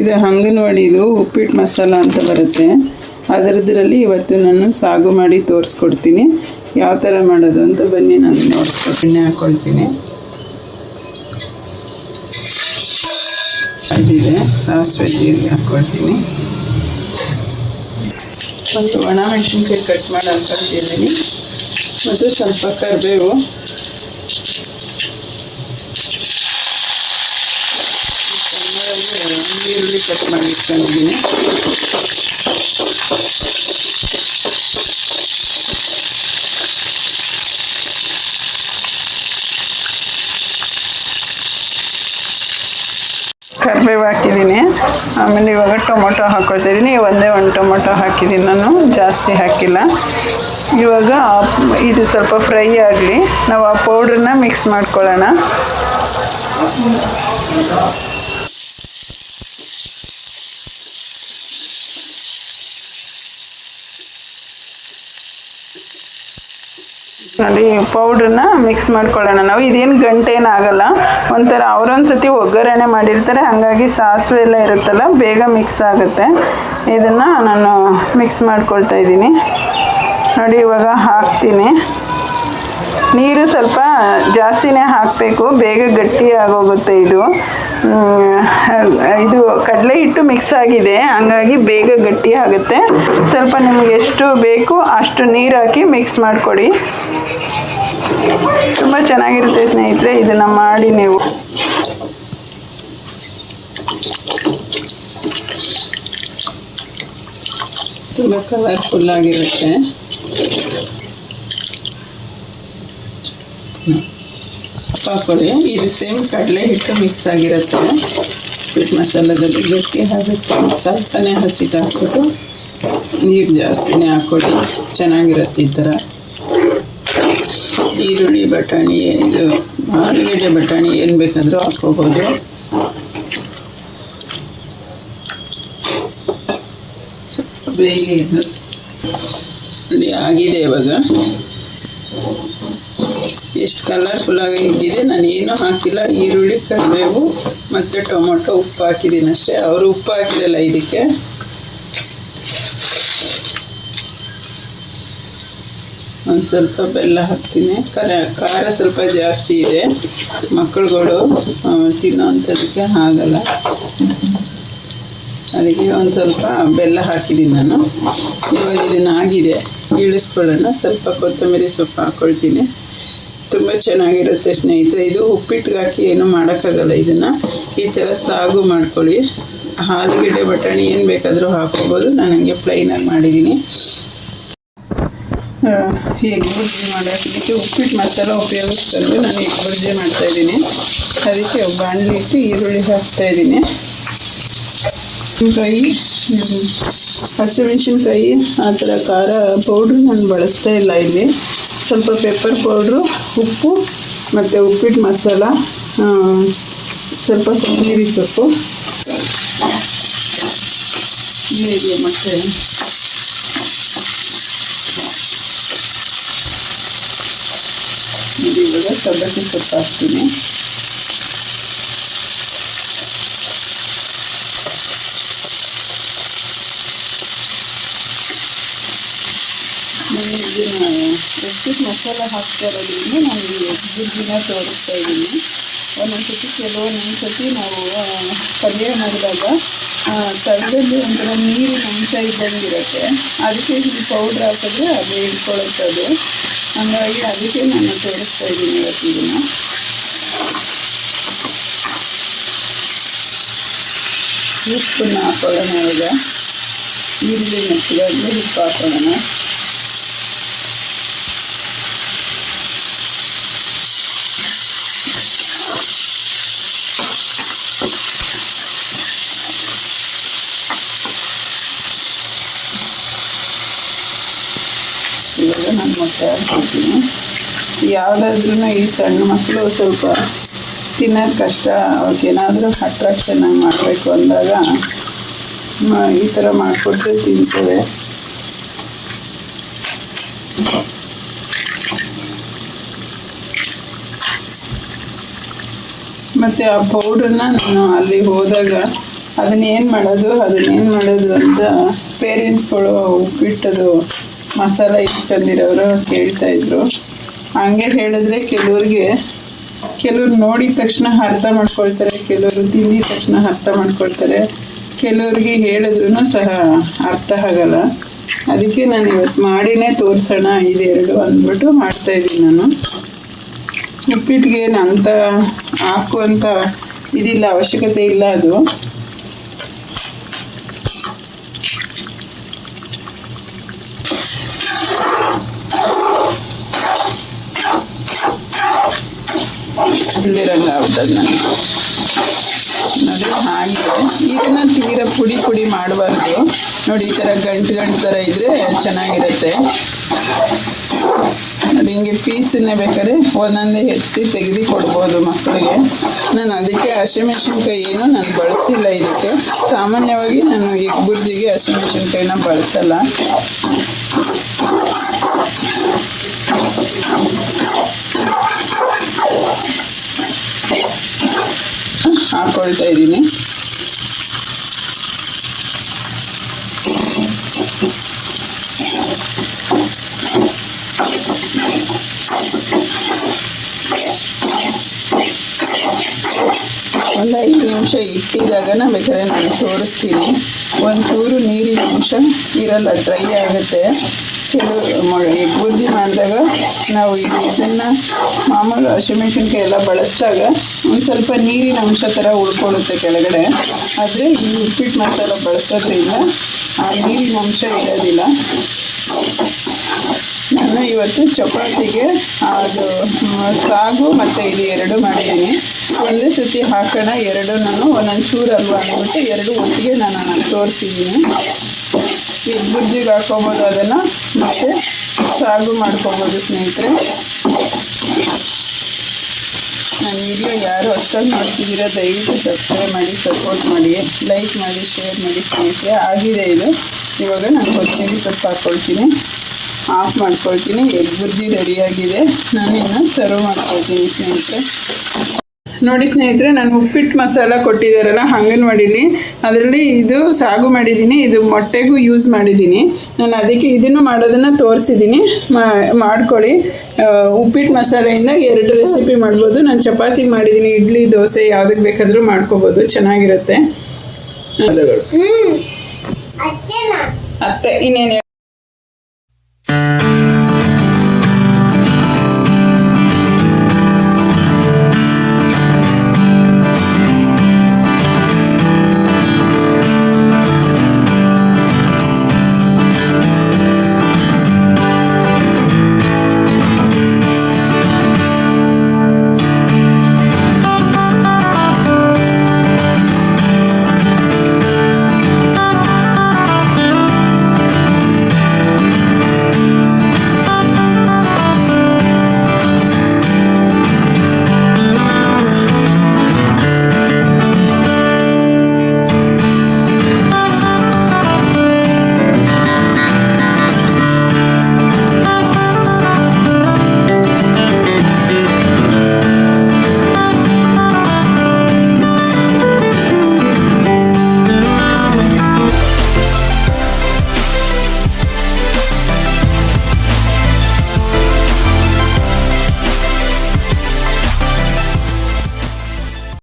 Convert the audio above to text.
ಇದು ಅಂಗನವಾಡಿದು ಉಪ್ಪಿಟ್ಟು ಮಸಾಲ ಅಂತ ಬರುತ್ತೆ. ಅದರದ್ರಲ್ಲಿ ಇವತ್ತು ನಾನು ಸಾಗು ಮಾಡಿ ತೋರಿಸ್ಕೊಡ್ತೀನಿ. ಯಾವ ಥರ ಮಾಡೋದು ಅಂತ ಬನ್ನಿ, ನಾನು ನೋಡಿಸ್ಕೊಡ್ತೀನಿ. ಎಣ್ಣೆ ಹಾಕ್ಕೊಳ್ತೀನಿ ಇದಿದೆ ಸಾಸಿವೆ ಜೀರಿಗೆ ಹಾಕ್ಕೊಳ್ತೀನಿ ಒಂದು ಒಣ ಮೆಣಸಿನ್ಕಾಯಿ ಕಟ್ ಮಾಡಿ ಹಾಕ್ಕೊಳ್ತಿದ್ದೀನಿ ಮತ್ತು ಸ್ವಲ್ಪ ಕರಿಬೇವು. ಈರುಳ್ಳಿ ಕಟ್ ಮಾಡಿ ಇಟ್ಕೊಂಡಿದ್ದೀನಿ. ಕರಿಬೇವು ಹಾಕಿದ್ದೀನಿ. ಆಮೇಲೆ ಇವಾಗ ಟೊಮೊಟೊ ಹಾಕೋತಿದ್ದೀನಿ ಒಂದೇ ಒಂದು ಟೊಮೊಟೊ ಹಾಕಿದ್ದೀನಿ ನಾನು. ಜಾಸ್ತಿ ಹಾಕಿಲ್ಲ. ಇವಾಗ ಇದು ಸ್ವಲ್ಪ ಫ್ರೈ ಆಗಲಿ. ನಾವು ಆ ಪೌಡ್ರನ್ನ ಮಿಕ್ಸ್ ಮಾಡ್ಕೊಳ್ಳೋಣ. ನೋಡಿ ಪೌಡ್ರನ್ನ ಮಿಕ್ಸ್ ಮಾಡ್ಕೊಳ್ಳೋಣ ನಾವು. ಇದೇನು ಗಂಟೇನು ಆಗಲ್ಲ. ಒಂಥರ ಅವರೊಂದು ಸತಿ ಒಗ್ಗರಣೆ ಮಾಡಿರ್ತಾರೆ. ಹಾಗಾಗಿ ಸಾಸಿವೆ ಎಲ್ಲ ಇರುತ್ತಲ್ಲ, ಬೇಗ ಮಿಕ್ಸ್ ಆಗುತ್ತೆ. ಇದನ್ನು ನಾನು ಮಿಕ್ಸ್ ಮಾಡ್ಕೊಳ್ತಾ ಇದ್ದೀನಿ. ನೋಡಿ ಇವಾಗ ಹಾಕ್ತೀನಿ. ನೀರು ಸ್ವಲ್ಪ ಜಾಸ್ತಿನೇ ಹಾಕಬೇಕು. ಬೇಗ ಗಟ್ಟಿ ಆಗೋಗುತ್ತೆ ಇದು. ಇದು ಕಡಲೆ ಹಿಟ್ಟು ಮಿಕ್ಸ್ ಆಗಿದೆ. ಹಂಗಾಗಿ ಬೇಗ ಗಟ್ಟಿ ಆಗುತ್ತೆ. ಸ್ವಲ್ಪ ನಿಮ್ಗೆ ಎಷ್ಟು ಬೇಕು ಅಷ್ಟು ನೀರು ಹಾಕಿ ಮಿಕ್ಸ್ ಮಾಡಿಕೊಡಿ. ತುಂಬ ಚೆನ್ನಾಗಿರುತ್ತೆ ಸ್ನೇಹಿತರೆ, ಇದನ್ನು ಮಾಡಿ ನೀವು. ತುಂಬ ಕಲರ್ಫುಲ್ ಆಗಿರುತ್ತೆ. ಹಾಕೊಳ್ಳಿ ಇದು ಸೇಮ್ ಕಡಲೆ ಹಿಟ್ಟು ಮಿಕ್ಸ್ ಆಗಿರುತ್ತೆ. ಸ್ವೀಟ್ ಮಸಾಲದಲ್ಲಿ ಗಟ್ಟಿ ಹಾಕಿ ಸ್ವಲ್ಪನೇ ಹಸಿಟ್ಟು ಹಾಕ್ಬಿಟ್ಟು ನೀರು ಜಾಸ್ತಿನೇ ಹಾಕ್ಕೊಡಿ. ಚೆನ್ನಾಗಿರುತ್ತೆ ಈ ಥರ. ಈರುಳ್ಳಿ, ಬಟಾಣಿ, ಇದು ಆಲೂಗಡ್ಡೆ, ಬಟಾಣಿ ಏನು ಬೇಕಾದರೂ ಹಾಕ್ಕೋಬೋದು. ಸ್ವಲ್ಪ ಬೇಗ ಇದು. ಆಗಿದೆ ಇವಾಗ. ಎಷ್ಟು ಕಲರ್ಫುಲ್ಲಾಗಿ ಇದ್ದಿದೆ ನಾನು ಏನೂ ಹಾಕಿಲ್ಲ. ಈರುಳ್ಳಿ ಕರಿಬೇವು ಮತ್ತು ಟೊಮೊಟೊ ಉಪ್ಪು ಹಾಕಿದ್ದೀನಿ ಅಷ್ಟೇ. ಅವರು ಉಪ್ಪು ಹಾಕಿರಲ್ಲ ಇದಕ್ಕೆ. ಒಂದು ಸ್ವಲ್ಪ ಬೆಲ್ಲ ಹಾಕ್ತೀನಿ. ಖಾರ ಖಾರ ಸ್ವಲ್ಪ ಜಾಸ್ತಿ ಇದೆ. ಮಕ್ಕಳುಗಳು ಆ, ತಿನ್ನೋವಂಥದ್ದಕ್ಕೆ ಆಗಲ್ಲ. ಅದಕ್ಕೆ ಒಂದು ಸ್ವಲ್ಪ ಬೆಲ್ಲ ಹಾಕಿದ್ದೀನಿ ನಾನು. ಇವಾಗ ಇದನ್ನು ಆಗಿದೆ ಇಳಿಸ್ಕೊಳ್ಳೋಣ. ಸ್ವಲ್ಪ ಕೊತ್ತಂಬರಿ ಸೊಪ್ಪು ಹಾಕ್ಕೊಳ್ತೀನಿ ತುಂಬ ಚೆನ್ನಾಗಿರುತ್ತೆ ಸ್ನೇಹಿತರೆ. ಇದು ಉಪ್ಪಿಟ್ಟಿಗೆ ಹಾಕಿ ಏನೂ ಮಾಡೋಕ್ಕಾಗಲ್ಲ ಇದನ್ನು. ಈ ಥರ ಸಾಗು ಮಾಡ್ಕೊಳ್ಳಿ. ಆಲೂಗಡ್ಡೆ ಬಟಾಣಿ ಏನು ಬೇಕಾದರೂ ಹಾಕ್ಕೋಬೋದು. ನಾನು ಹಂಗೆ ಪ್ಲೈನಾಗಿ ಮಾಡಿದ್ದೀನಿ ಎಗ್ ಬುರ್ಜಿ ಮಾಡೋಕ್ಕೆ ಉಪ್ಪಿಟ್ಟು ಮಸಾಲ ಉಪಯೋಗಿಸ್ಕೊಂಡು ನಾನು ಎಗ್ ಬುರ್ಜಿ ಮಾಡ್ತಾಯಿದ್ದೀನಿ ಅದಕ್ಕೆ ಬಾಣಲಿ ಇಟ್ಟು ಈರುಳ್ಳಿ ಹಾಕ್ತಾಯಿದ್ದೀನಿ ಫ್ರೈ. ಹಸಿಮೆಣಸಿನ್ಕಾಯಿ, ಆ ಥರ ಖಾರ ಪೌಡ್ರ್ ನಾನು ಬಳಸ್ತಾ ಇಲ್ಲ ಇಲ್ಲಿ. ಸ್ವಲ್ಪ ಪೆಪ್ಪರ್ ಪೌಡ್ರು ಉಪ್ಪು ಮತ್ತು ಉಪ್ಪಿಟ್ಟು ಮಸಾಲ ಸ್ವಲ್ಪ ಕೊತ್ತಂಬರಿ ಸೊಪ್ಪು. ಹೇಗೆ ಮತ್ತು ಇವಾಗ ಸಬ್ಬಕ್ಕಿ ಸೊಪ್ಪು ಹಾಕ್ತೀನಿ ನಾನು ಇದನ್ನ ಉಪ್ಪಿಟ್ಟು ಮಸಾಲ ಹಾಕ್ತಾ ಇರೋದ್ರಿಂದ ನಾನು ಬುರ್ಜಿನ ತೋರಿಸ್ತಾ ಇದ್ದೀನಿ. ಒಂದೊಂದು ಸತಿ ಕೆಲವೊಂದು ಸತಿ ನಾವು ಪಲ್ಯ ಮಾಡಿದಾಗ ತರದಲ್ಲಿ ಒಂಥರ ನೀರಿನ ಅಂಶ ಇದ್ದಂಗಿರುತ್ತೆ ಅದಕ್ಕೆ ಈ ಪೌಡ್ರ್ ಹಾಕಿದ್ರೆ ಅದು ಹಿಡ್ಕೊಳ್ಳುತ್ತೆ ಅದು ಹಾಗಾಗಿ ಅದಕ್ಕೆ ನಾನು ತೋರಿಸ್ತಾ ಇದ್ದೀನಿ ಇವತ್ತು ಇದನ್ನು ಉಪ್ಪನ್ನ ಹಾಕೊಳ್ಳೋಣ ಈಗ ಈರುಳ್ಳಿ ಮೆತ್ತಗಾದ್ಮೇಲೆ ಉಪ್ಪು ಇವಾಗ ನಾನು ಯಾವುದಾದ್ರೂ ಈ ಸಣ್ಣ ಮಕ್ಕಳು ಸ್ವಲ್ಪ ತಿನ್ನೋದು ಕಷ್ಟ ಅವಕ್ಕೇನಾದರೂ ಅಟ್ರಾಕ್ಷನ್ ಆಗಿ ಮಾಡಬೇಕು ಅಂದಾಗ ಈ ಥರ ಮಾಡಿಕೊಟ್ರೆ ತಿಂತೇವೆ ಮತ್ತು ಆ ಪೌಡ್ರನ್ನ ನಾನು ಅಲ್ಲಿ ಹೋದಾಗ ಅದನ್ನ ಏನು ಮಾಡೋದು ಅದನ್ನ ಏನು ಮಾಡೋದು ಅಂತ ಪೇರೆಂಟ್ಸ್ಗಳು ಉಪ್ಪಿಟ್ಟದು ಮಸಾಲ ಇಸ್ಕೊಂಡಿರೋರು ಕೇಳ್ತಾ ಇದ್ರು. ಹಂಗೆ ಹೇಳಿದ್ರೆ ಕೆಲವ್ರಿಗೆ, ಕೆಲವ್ರು ನೋಡಿದ ತಕ್ಷಣ ಅರ್ಥ ಮಾಡ್ಕೊಳ್ತಾರೆ, ಕೆಲವರು ತಿಂದಿದ ತಕ್ಷಣ ಅರ್ಥ ಮಾಡ್ಕೊಳ್ತಾರೆ. ಕೆಲವ್ರಿಗೆ ಹೇಳಿದ್ರು ಸಹ ಅರ್ಥ ಆಗಲ್ಲ. ಅದಕ್ಕೆ ನಾನು ಇವತ್ತು ಮಾಡಿನೇ ತೋರಿಸೋಣ, ಇದೆರಡು ಅಂದ್ಬಿಟ್ಟು ಮಾಡ್ತಾ ಇದ್ದೀನಿ ನಾನು. ಉಪ್ಪಿಟ್ಟಿಗೆ ಅಂತ ಹಾಕುವಂಥ ಇದಿಲ್ಲ, ಅವಶ್ಯಕತೆ ಇಲ್ಲ ಅದು. ಇಲ್ಲಿರಂಗ ಆಗ್ತದೆ ನನಗೆ ನೋಡಿ ಹಾಗಿದೆ ನಾನು ತೀರ ಪುಡಿ ಪುಡಿ ಮಾಡಬಾರ್ದು. ನೋಡಿ, ಈ ಥರ ಗಂಟು ಗಂಟು ಥರ ಇದ್ರೆ ಚೆನ್ನಾಗಿರುತ್ತೆ. ನೋಡಿ, ಹಿಂಗೆ ಪೀಸನ್ನೇ ಬೇಕಾದ್ರೆ ಒಂದೊಂದೇ ಎತ್ತಿ ತೆಗೆದು ಕೊಡ್ಬೋದು ಮಕ್ಕಳಿಗೆ. ನಾನು ಅದಕ್ಕೆ ಹಸಿಮೆಣಸಿನ್ಕಾಯಿ ಏನು ನಾನು ಬಳಸಿಲ್ಲ ಇದಕ್ಕೆ. ಸಾಮಾನ್ಯವಾಗಿ ನಾನು ಎಗ್ ಬುರ್ಜಿಗೆ ಹಸಿಮೆಣಸಿನ್ಕಾಯಿನ ಬಳಸಲ್ಲ. ಹಾಕೊಳ್ತಾ ಇದ್ದೀನಿ. ಒಂದು ಐದು ನಿಮಿಷ ಇಟ್ಟಿದಾಗನ ಬೇಕಾದ್ರೆ ನಾನು ತೋರಿಸ್ತೀನಿ. ಒಂದು ಚೂರು ನೀರಿನ ಅಂಶ ಇರಲ್ಲ ಡ್ರೈ ಆಗುತ್ತೆ. ಎಗ್ ಬುರ್ಜಿ ಮಾಡಿದಾಗ ನಾವು ಇದು ಇದನ್ನು ಮಾಮೂಲು ಹಸಿಮೆಣಸಿನ್ಕಾಯಿ ಎಲ್ಲ ಬಳಸಿದಾಗ ಒಂದು ಸ್ವಲ್ಪ ನೀರಿನ ಅಂಶ ಥರ ಉಳ್ಕೊಳ್ಳುತ್ತೆ ಕೆಳಗಡೆ. ಆದರೆ ಈ ಉಪ್ಪಿಟ್ಟು ಮಸಾಲ ಬಳಸೋದ್ರಿಂದ ಆ ನೀರಿನ ಅಂಶ ಇರೋದಿಲ್ಲ. ನಾನು ಇವತ್ತು ಚಪಾತಿಗೆ ಅದು ಸಾಗು ಮತ್ತು ಇದು ಎರಡು ಮಾಡಿದ್ದೀನಿ. ಒಂದೇ ಸತಿ ಹಾಕೋಣ, ಎರಡು ನಾನು ಒಂದೊಂದು ಚೂರು ಅಲ್ವಾ ಅಂದ್ಬಿಟ್ಟು ಎರಡು ಒಟ್ಟಿಗೆ ನಾನು ತೋರಿಸಿದ್ದೀನಿ. ಈಗ ಬುಜ್ಜಿಗೆ ಹಾಕೋಬೋದು ಅದನ್ನು ಮತ್ತು ಸಾಗು ಮಾಡ್ಕೊಬೋದು ಸ್ನೇಹಿತರೆ. ನನ್ನ ವಿಡಿಯೋ ಯಾರು ಅಷ್ಟೊಂದು ನೋಡ್ತಿದ್ದೀರಾ ದಯವಿಟ್ಟು ಸಬ್ಸ್ಕ್ರೈಬ್ ಮಾಡಿ ಸಪೋರ್ಟ್ ಮಾಡಿ ಲೈಕ್ ಮಾಡಿ ಶೇರ್ ಮಾಡಿ ಸ್ನೇಹಿತರೆ. ಆಗಿದೆ ಇದು. ಇವಾಗ ನಾನು ಕೊತ್ತಂಬರಿ ಸೊಪ್ಪು ಹಾಕ್ಕೊಳ್ತೀನಿ ಆಫ್ ಮಾಡ್ಕೊಳ್ತೀನಿ. ಎಗ್ ಬುರ್ಜಿ ರೆಡಿಯಾಗಿದೆ ನಾನು ಇನ್ನು ಸರ್ವ್ ಮಾಡ್ಕೊಳ್ತೀನಿ ಸ್ನೇಹಿತರೆ. ನೋಡಿ ಸ್ನೇಹಿತರೆ ನಾನು ಉಪ್ಪಿಟ್ಟು ಮಸಾಲ ಕೊಟ್ಟಿದ್ದಾರಲ್ಲ ಅಂಗನವಾಡಿಲಿ ಅದರಲ್ಲಿ ಇದು ಸಾಗು ಮಾಡಿದ್ದೀನಿ ಇದು ಮೊಟ್ಟೆಗೂ ಯೂಸ್ ಮಾಡಿದ್ದೀನಿ. ನಾನು ಅದಕ್ಕೆ ಇದನ್ನು ಮಾಡೋದನ್ನು ತೋರಿಸಿದ್ದೀನಿ. ಮಾಡ್ಕೊಳ್ಳಿ. ಉಪ್ಪಿಟ್ಟು ಮಸಾಲೆಯಿಂದ ಎರಡು ರೆಸಿಪಿ ಮಾಡ್ಬೋದು. ನಾನು ಚಪಾತಿ ಮಾಡಿದ್ದೀನಿ ಇಡ್ಲಿ ದೋಸೆ ಯಾವುದಕ್ಕೆ ಬೇಕಾದರೂ ಮಾಡ್ಕೋಬೋದು. ಚೆನ್ನಾಗಿರುತ್ತೆ. ಅತ್ತೆ ಇನ್ನೇನು